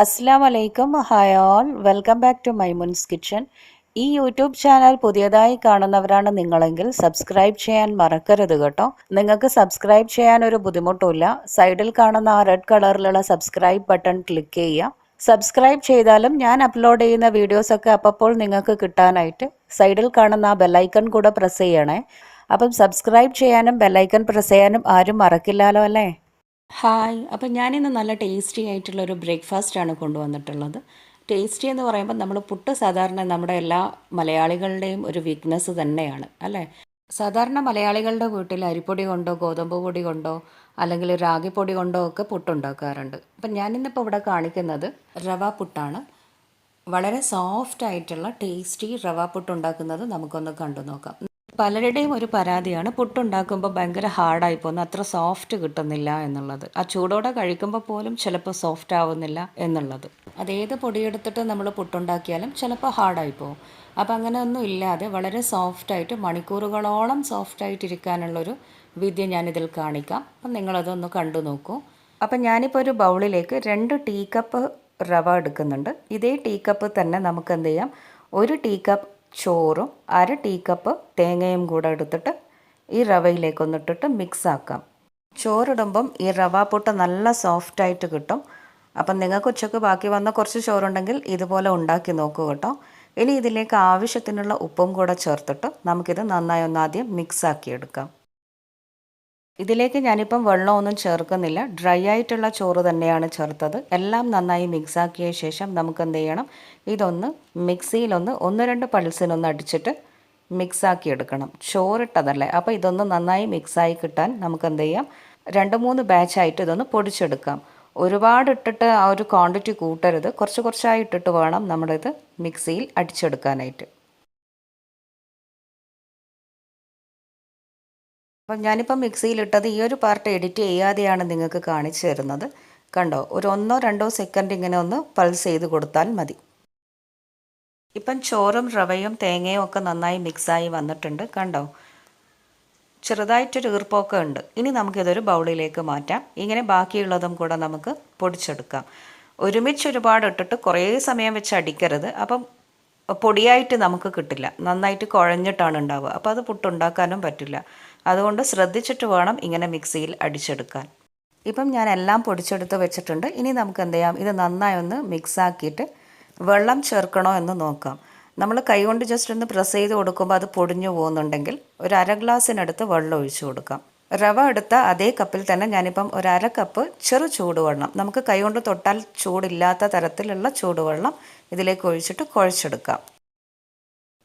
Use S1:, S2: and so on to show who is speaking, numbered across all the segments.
S1: അസ്സാം വലൈക്കും hi all welcome back to Maimoon's kitchen. ഈ യൂട്യൂബ് ചാനൽ പുതിയതായി കാണുന്നവരാണ് നിങ്ങളെങ്കിൽ സബ്സ്ക്രൈബ് ചെയ്യാൻ മറക്കരുത് കേട്ടോ. നിങ്ങൾക്ക് സബ്സ്ക്രൈബ് ചെയ്യാൻ ഒരു ബുദ്ധിമുട്ടുമില്ല. സൈഡിൽ കാണുന്ന ആ റെഡ് കളറിലുള്ള സബ്സ്ക്രൈബ് ബട്ടൺ ക്ലിക്ക് ചെയ്യുക. സബ്സ്ക്രൈബ് ചെയ്താലും ഞാൻ അപ്ലോഡ് ചെയ്യുന്ന വീഡിയോസൊക്കെ അപ്പോൾ നിങ്ങൾക്ക് കിട്ടാനായിട്ട് സൈഡിൽ കാണുന്ന ആ ബെല്ലൈക്കൺ കൂടെ പ്രസ് ചെയ്യണേ. അപ്പം സബ്സ്ക്രൈബ് ചെയ്യാനും ബെല്ലൈക്കൺ പ്രസ് ചെയ്യാനും ആരും മറക്കില്ലല്ലോ അല്ലേ? ഹായ്. അപ്പം ഞാനിന്ന് നല്ല ടേസ്റ്റി ആയിട്ടുള്ളൊരു ബ്രേക്ക്ഫാസ്റ്റാണ് കൊണ്ടുവന്നിട്ടുള്ളത്. ടേസ്റ്റി എന്ന് പറയുമ്പോൾ നമ്മൾ പുട്ട് സാധാരണ നമ്മുടെ എല്ലാ മലയാളികളുടെയും ഒരു വീക്ക്നെസ് തന്നെയാണ് അല്ലേ? സാധാരണ മലയാളികളുടെ വീട്ടിൽ അരിപ്പൊടി കൊണ്ടോ ഗോതമ്പ് പൊടി കൊണ്ടോ അല്ലെങ്കിൽ റാഗിപ്പൊടി കൊണ്ടോ ഒക്കെ പുട്ടുണ്ടാക്കാറുണ്ട്. അപ്പം ഞാനിന്നിപ്പോൾ ഇവിടെ കാണിക്കുന്നത് റവ പുട്ടാണ്. വളരെ സോഫ്റ്റ് ആയിട്ടുള്ള ടേസ്റ്റി റവ പുട്ട് ഉണ്ടാക്കുന്നത് നമുക്കൊന്ന് കണ്ടു നോക്കാം. പലരുടെയും ഒരു പരാതിയാണ്. പുട്ടുണ്ടാക്കുമ്പോൾ ഭയങ്കര ഹാർഡായി പോകുന്നു. അത്ര സോഫ്റ്റ് കിട്ടുന്നില്ല എന്നുള്ളത്. ആ ചൂടോടെ കഴിക്കുമ്പോൾ പോലും ചിലപ്പോൾ സോഫ്റ്റ് ആവുന്നില്ല എന്നുള്ളത്. അതേത് പൊടിയെടുത്തിട്ട് നമ്മൾ പുട്ടുണ്ടാക്കിയാലും ചിലപ്പോൾ ഹാർഡായി പോകും. അപ്പോൾ അങ്ങനെ ഒന്നും ഇല്ലാതെ വളരെ സോഫ്റ്റായിട്ട് മണിക്കൂറുകളോളം സോഫ്റ്റായിട്ടിരിക്കാനുള്ളൊരു വിദ്യ ഞാനിതിൽ കാണിക്കാം. അപ്പം നിങ്ങളതൊന്ന് കണ്ടു നോക്കൂ. അപ്പം ഞാനിപ്പോൾ ഒരു ബൗളിലേക്ക് രണ്ട് ടീ കപ്പ് റവ എടുക്കുന്നുണ്ട്. ഇതേ ടീ കപ്പ് തന്നെ നമുക്ക് എന്ത് ചെയ്യാം? ഒരു ടീ കപ്പ് ചോറും അര ടീ കപ്പ് തേങ്ങയും കൂടെ എടുത്തിട്ട് ഈ റവയിലേക്കൊന്നിട്ടിട്ട് മിക്സ് ആക്കാം ചോറിടുമ്പം ഈ റവ പുട്ട് നല്ല സോഫ്റ്റായിട്ട് കിട്ടും. അപ്പം നിങ്ങൾക്ക് ഉച്ചയ്ക്ക് ബാക്കി വന്ന കുറച്ച് ചോറുണ്ടെങ്കിൽ ഇതുപോലെ ഉണ്ടാക്കി നോക്കൂ കേട്ടോ. ഇനി ഇതിലേക്ക് ആവശ്യത്തിനുള്ള ഉപ്പും കൂടെ ചേർത്തിട്ട് നമുക്കിത് നന്നായി ഒന്ന് ആദ്യം മിക്സ് ആക്കി എടുക്കാം. ഇതിലേക്ക് ഞാനിപ്പം വെള്ളമൊന്നും ചേർക്കുന്നില്ല. ഡ്രൈ ആയിട്ടുള്ള ചോറ് തന്നെയാണ് ചേർത്തത്. എല്ലാം നന്നായി മിക്സാക്കിയ ശേഷം നമുക്ക് എന്ത് ചെയ്യണം? ഇതൊന്ന് മിക്സിയിലൊന്ന് ഒന്ന് രണ്ട് പൾസിനൊന്ന് അടിച്ചിട്ട് മിക്സാക്കി എടുക്കണം. ചോറിട്ടതല്ലേ? അപ്പോൾ ഇതൊന്ന് നന്നായി മിക്സായി കിട്ടാൻ നമുക്ക് എന്ത് ചെയ്യാം? രണ്ട് മൂന്ന് ബാച്ചായിട്ട് ഇതൊന്ന് പൊടിച്ചെടുക്കാം. ഒരുപാട് ഇട്ടിട്ട് ആ ഒരു ക്വാണ്ടിറ്റി കൂട്ടരുത്. കുറച്ച് കുറച്ചായി ഇട്ടിട്ട് വേണം നമ്മളിത് മിക്സിയിൽ അടിച്ചെടുക്കാനായിട്ട്. അപ്പം ഞാനിപ്പം മിക്സിയിലിട്ടത് ഈ ഒരു പാർട്ട് എഡിറ്റ് ചെയ്യാതെയാണ് നിങ്ങൾക്ക് കാണിച്ചു തരുന്നത്. കണ്ടോ? ഒരു ഒന്നോ രണ്ടോ സെക്കൻഡ് ഇങ്ങനെ ഒന്ന് പൾസ് ചെയ്ത് കൊടുത്താൽ മതി. ഇപ്പം ചോറും റവയും തേങ്ങയും ഒക്കെ നന്നായി മിക്സായി വന്നിട്ടുണ്ട്. കണ്ടോ? ചെറുതായിട്ടൊരു ഈർപ്പമൊക്കെ ഉണ്ട്. ഇനി നമുക്കിതൊരു ബൗളിലേക്ക് മാറ്റാം. ഇങ്ങനെ ബാക്കിയുള്ളതും കൂടെ നമുക്ക് പൊടിച്ചെടുക്കാം. ഒരുമിച്ച് ഒരുപാട് ഇട്ടിട്ട് കുറേ സമയം വെച്ച് അടിക്കരുത്. അപ്പം പൊടിയായിട്ട് നമുക്ക് കിട്ടില്ല. നന്നായിട്ട് കുഴഞ്ഞിട്ടാണ് ഉണ്ടാവുക. അപ്പോൾ അത് പുട്ടുണ്ടാക്കാനും പറ്റില്ല. അതുകൊണ്ട് ശ്രദ്ധിച്ചിട്ട് വേണം ഇങ്ങനെ മിക്സിയിൽ അടിച്ചെടുക്കാൻ. ഇപ്പം ഞാൻ എല്ലാം പൊടിച്ചെടുത്ത് വെച്ചിട്ടുണ്ട്. ഇനി നമുക്ക് എന്ത് ചെയ്യാം? ഇത് നന്നായി ഒന്ന് മിക്സാക്കിയിട്ട് വെള്ളം ചേർക്കണോ എന്ന് നോക്കാം. നമ്മൾ കൈകൊണ്ട് ജസ്റ്റ് ഒന്ന് പ്രസ് ചെയ്ത് കൊടുക്കുമ്പോൾ അത് പൊടിഞ്ഞു പോകുന്നുണ്ടെങ്കിൽ ഒരു അര ഗ്ലാസ്സിനടുത്ത് വെള്ളം ഒഴിച്ചു കൊടുക്കാം. റവ എടുത്ത അതേ കപ്പിൽ തന്നെ ഞാനിപ്പം ഒരു അര കപ്പ് ചെറു ചൂടുവെള്ളം നമുക്ക് കൈകൊണ്ട് തൊട്ടാൽ ചൂടില്ലാത്ത തരത്തിലുള്ള ചൂടുവെള്ളം ഇതിലേക്ക് ഒഴിച്ചിട്ട് കുഴച്ചെടുക്കാം.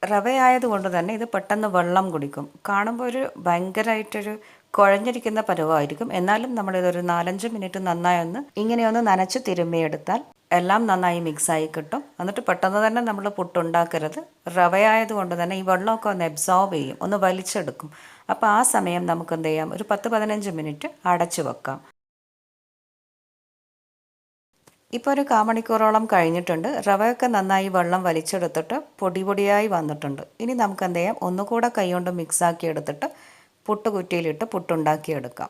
S1: റവയായതുകൊണ്ട് തന്നെ ഇത് പെട്ടെന്ന് വെള്ളം കുടിക്കും. കാണുമ്പോൾ ഒരു ഭയങ്കരമായിട്ടൊരു കുഴഞ്ഞിരിക്കുന്ന പരുവമായിരിക്കും എന്നാലും നമ്മളിതൊരു നാലഞ്ച് മിനിറ്റ് നന്നായി ഒന്ന് ഇങ്ങനെയൊന്ന് നനച്ച് തിരുമ്മിയെടുത്താൽ എല്ലാം നന്നായി മിക്സായി കിട്ടും. എന്നിട്ട് പെട്ടെന്ന് തന്നെ നമ്മൾ പുട്ടുണ്ടാക്കരുത്. റവയായതുകൊണ്ട് തന്നെ ഈ വെള്ളമൊക്കെ ഒന്ന് അബ്സോർബ് ചെയ്യും ഒന്ന് വലിച്ചെടുക്കും. അപ്പോൾ ആ സമയം നമുക്ക് എന്ത് ചെയ്യാം ഒരു പത്ത് പതിനഞ്ച് മിനിറ്റ് അടച്ചു വെക്കാം. ഇപ്പോൾ ഒരു കാമണിക്കൂറോളം കഴിഞ്ഞിട്ടുണ്ട്. റവയൊക്കെ നന്നായി വെള്ളം വലിച്ചെടുത്തിട്ട് പൊടി പൊടിയായി വന്നിട്ടുണ്ട്. ഇനി നമുക്ക് എന്ത് ചെയ്യാം? ഒന്നുകൂടെ കൈകൊണ്ട് മിക്സാക്കി എടുത്തിട്ട് പുട്ടുകുറ്റിയിലിട്ട് പുട്ടുണ്ടാക്കിയെടുക്കാം.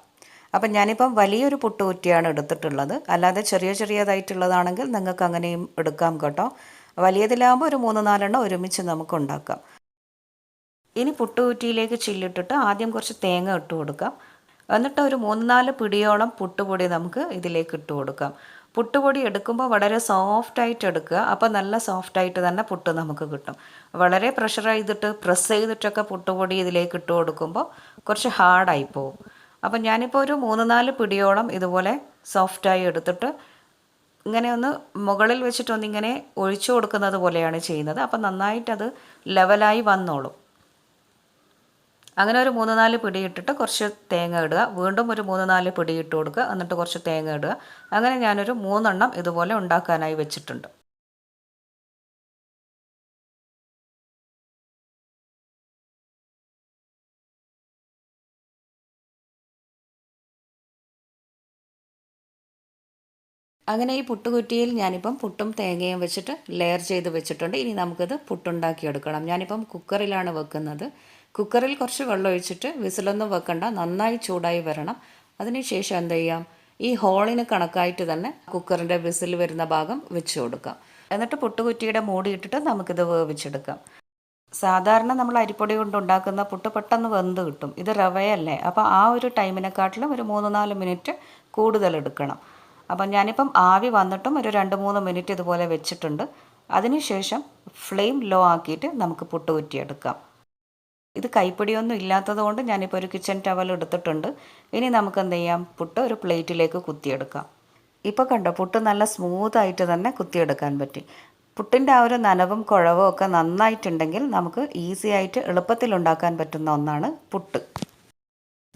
S1: അപ്പം ഞാനിപ്പം വലിയൊരു പുട്ടുകുറ്റിയാണ് എടുത്തിട്ടുള്ളത്. അല്ലാതെ ചെറിയ ചെറിയതായിട്ടുള്ളതാണെങ്കിൽ നിങ്ങൾക്ക് അങ്ങനെയും എടുക്കാം കേട്ടോ. വലിയതിലാകുമ്പോൾ ഒരു മൂന്ന് നാലെണ്ണം ഒരുമിച്ച് നമുക്ക് ഉണ്ടാക്കാം. ഇനി പുട്ടുകുറ്റിയിലേക്ക് ചില്ലിട്ടിട്ട് ആദ്യം കുറച്ച് തേങ്ങ ഇട്ട് കൊടുക്കാം. എന്നിട്ട് ഒരു മൂന്ന് നാല് പിടിയോളം പുട്ടുപൊടി നമുക്ക് ഇതിലേക്ക് ഇട്ട് കൊടുക്കാം. പുട്ടുപൊടി എടുക്കുമ്പോൾ വളരെ സോഫ്റ്റായിട്ട് എടുക്കുക. അപ്പോൾ നല്ല സോഫ്റ്റായിട്ട് തന്നെ പുട്ട് നമുക്ക് കിട്ടും. വളരെ പ്രഷർ ചെയ്തിട്ട് പ്രസ് ചെയ്തിട്ടൊക്കെ പുട്ടുപൊടി ഇതിലേക്ക് ഇട്ട് കൊടുക്കുമ്പോൾ കുറച്ച് ഹാർഡായി പോകും അപ്പോൾ ഞാനിപ്പോൾ ഒരു മൂന്ന് നാല് പിടിയോളം ഇതുപോലെ സോഫ്റ്റായി എടുത്തിട്ട് ഇങ്ങനെ ഒന്ന് മുകളിൽ വെച്ചിട്ടൊന്നിങ്ങനെ ഒഴിച്ചു കൊടുക്കുന്നത് പോലെയാണ് ചെയ്യുന്നത്. അപ്പോൾ നന്നായിട്ടത് ലെവലായി വന്നോളും. അങ്ങനെ ഒരു മൂന്ന് നാല് പിടി ഇട്ടിട്ട് കുറച്ച് തേങ്ങ ഇടുക. വീണ്ടും ഒരു മൂന്ന് നാല് പിടി ഇട്ട് കൊടുക്കുക. എന്നിട്ട് കുറച്ച് തേങ്ങ ഇടുക. അങ്ങനെ ഞാനൊരു മൂന്നെണ്ണം ഇതുപോലെ ഉണ്ടാക്കാനായി വെച്ചിട്ടുണ്ട്. അങ്ങനെ ഈ പുട്ടുകുറ്റിയിൽ ഞാനിപ്പം പുട്ടും തേങ്ങയും വെച്ചിട്ട് ലെയർ ചെയ്ത് വെച്ചിട്ടുണ്ട്. ഇനി നമുക്കിത് പുട്ടുണ്ടാക്കിയെടുക്കണം. ഞാനിപ്പം കുക്കറിലാണ് വെക്കുന്നത്. കുക്കറിൽ കുറച്ച് വെള്ളം ഒഴിച്ചിട്ട് വിസിലൊന്നും വെക്കണ്ട നന്നായി ചൂടായി വരണം. അതിനുശേഷം എന്ത് ചെയ്യാം? ഈ ഹോളിന് കണക്കായിട്ട് തന്നെ കുക്കറിന്റെ വിസിൽ വരുന്ന ഭാഗം വെച്ച് കൊടുക്കാം. എന്നിട്ട് പുട്ടുകുറ്റിയുടെ മൂടി ഇട്ടിട്ട് നമുക്കിത് വേവിച്ചെടുക്കാം. സാധാരണ നമ്മൾ അരിപ്പൊടി കൊണ്ട് ഉണ്ടാക്കുന്ന പുട്ട് പെട്ടെന്ന് വെന്ത് കിട്ടും. ഇത് റവയല്ലേ? അപ്പോൾ ആ ഒരു ടൈമിനെക്കാട്ടിലും ഒരു മൂന്ന് നാല് മിനിറ്റ് കൂടുതൽ എടുക്കണം. അപ്പം ഞാനിപ്പം ആവി വന്നിട്ടും ഒരു രണ്ട് മൂന്ന് മിനിറ്റ് ഇതുപോലെ വെച്ചിട്ടുണ്ട്. അതിനുശേഷം ഫ്ലെയിം ലോ ആക്കിയിട്ട് നമുക്ക് പുട്ട് കുറ്റിയെടുക്കാം ഇത് കൈപ്പിടിയൊന്നും ഇല്ലാത്തത് കൊണ്ട് ഞാനിപ്പോൾ ഒരു കിച്ചൺ ടവൽ എടുത്തിട്ടുണ്ട്. ഇനി നമുക്ക് എന്ത് ചെയ്യാം? പുട്ട് ഒരു പ്ലേറ്റിലേക്ക് കുത്തിയെടുക്കാം. ഇപ്പോൾ കണ്ടോ പുട്ട് നല്ല സ്മൂത്തായിട്ട് തന്നെ കുത്തിയെടുക്കാൻ പറ്റി. പുട്ടിന്റെ ആ ഒരു നനവും കുഴവും ഒക്കെ നന്നായിട്ടുണ്ടെങ്കിൽ നമുക്ക് ഈസി ആയിട്ട് എളുപ്പത്തിൽ ഉണ്ടാക്കാൻ പറ്റുന്ന ഒന്നാണ് പുട്ട്.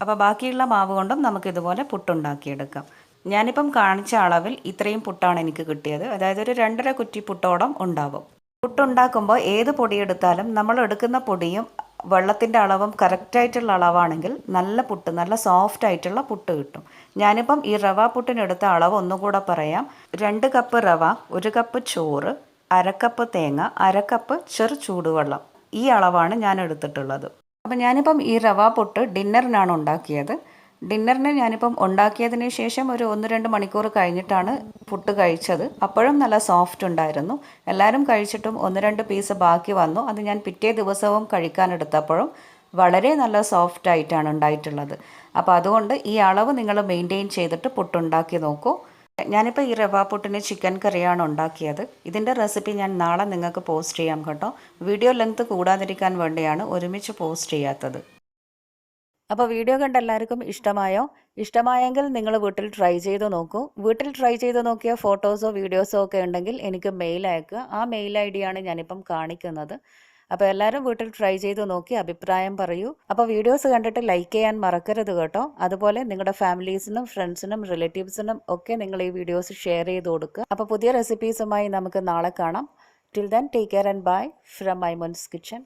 S1: അപ്പോൾ ബാക്കിയുള്ള മാവ് കൊണ്ടും നമുക്ക് ഇതുപോലെ പുട്ടുണ്ടാക്കിയെടുക്കാം. ഞാനിപ്പം കാണിച്ച അളവിൽ ഇത്രയും പുട്ടാണ് എനിക്ക് കിട്ടിയത്. അതായത് ഒരു രണ്ടര കുറ്റി പുട്ടോളം ഉണ്ടാവും. പുട്ടുണ്ടാക്കുമ്പോൾ ഏത് പൊടിയെടുത്താലും നമ്മൾ എടുക്കുന്ന പൊടിയും വെള്ളത്തിന്റെ അളവും കറക്റ്റായിട്ടുള്ള അളവാണെങ്കിൽ നല്ല പുട്ട് നല്ല സോഫ്റ്റ് ആയിട്ടുള്ള പുട്ട് കിട്ടും. ഞാനിപ്പം ഈ റവ പുട്ടിനെടുത്ത അളവ് ഒന്നുകൂടെ പറയാം. രണ്ട് കപ്പ് റവ ഒരു കപ്പ് ചോറ് അരക്കപ്പ് തേങ്ങ അരക്കപ്പ് ചെറു ചൂടുവെള്ളം. ഈ അളവാണ് ഞാൻ എടുത്തിട്ടുള്ളത്. അപ്പം ഞാനിപ്പം ഈ റവ പുട്ട് ഡിന്നറിനാണ് ഉണ്ടാക്കിയത്. ഡിന്നറിന് ഞാനിപ്പം ഉണ്ടാക്കിയതിന് ശേഷം ഒരു ഒന്ന് രണ്ട് മണിക്കൂർ കഴിഞ്ഞിട്ടാണ് ഫുഡ് കഴിച്ചത്. അപ്പോഴും നല്ല സോഫ്റ്റ് ഉണ്ടായിരുന്നു. എല്ലാവരും കഴിച്ചിട്ടും ഒന്ന് രണ്ട് പീസ് ബാക്കി വന്നു. അത് ഞാൻ പിറ്റേ ദിവസവും കഴിക്കാനെടുത്തപ്പോഴും വളരെ നല്ല സോഫ്റ്റ് ആയിട്ടാണ് ഉണ്ടായിട്ടുള്ളത്. അപ്പോൾ അതുകൊണ്ട് ഈ അളവ് നിങ്ങൾ മെയിന്റെയിൻ ചെയ്തിട്ട് പുട്ടുണ്ടാക്കി നോക്കൂ. ഞാനിപ്പോൾ ഈ റവ പുട്ടിന് ചിക്കൻ കറിയാണ് ഉണ്ടാക്കിയത്. ഇതിന്റെ റെസിപ്പി ഞാൻ നാളെ നിങ്ങൾക്ക് പോസ്റ്റ് ചെയ്യാം കേട്ടോ. വീഡിയോ ലെങ്ത് കൂടാതിരിക്കാൻ വേണ്ടിയാണ് ഒരുമിച്ച് പോസ്റ്റ് ചെയ്യാത്തത്. അപ്പോൾ വീഡിയോ കണ്ട എല്ലാവർക്കും ഇഷ്ടമായോ? ഇഷ്ടമായെങ്കിൽ നിങ്ങൾ വീട്ടിൽ ട്രൈ ചെയ്ത് നോക്കൂ. വീട്ടിൽ ട്രൈ ചെയ്ത് നോക്കിയ ഫോട്ടോസോ വീഡിയോസോ ഒക്കെ ഉണ്ടെങ്കിൽ എനിക്ക് മെയിൽ അയക്കുക ആ മെയിൽ ഐ ഡിയാണ് ഞാനിപ്പം കാണിക്കുന്നത്. അപ്പോൾ എല്ലാവരും വീട്ടിൽ ട്രൈ ചെയ്ത് നോക്കി അഭിപ്രായം പറയൂ. അപ്പോൾ വീഡിയോസ് കണ്ടിട്ട് ലൈക്ക് ചെയ്യാൻ മറക്കരുത് കേട്ടോ. അതുപോലെ നിങ്ങളുടെ ഫാമിലീസിനും ഫ്രണ്ട്സിനും റിലേറ്റീവ്സിനും ഒക്കെ നിങ്ങൾ ഈ വീഡിയോസ് ഷെയർ ചെയ്ത് കൊടുക്കുക. അപ്പോൾ പുതിയ റെസിപ്പീസുമായി നമുക്ക് നാളെ കാണാം. Till then take care and bye from Maimoon's kitchen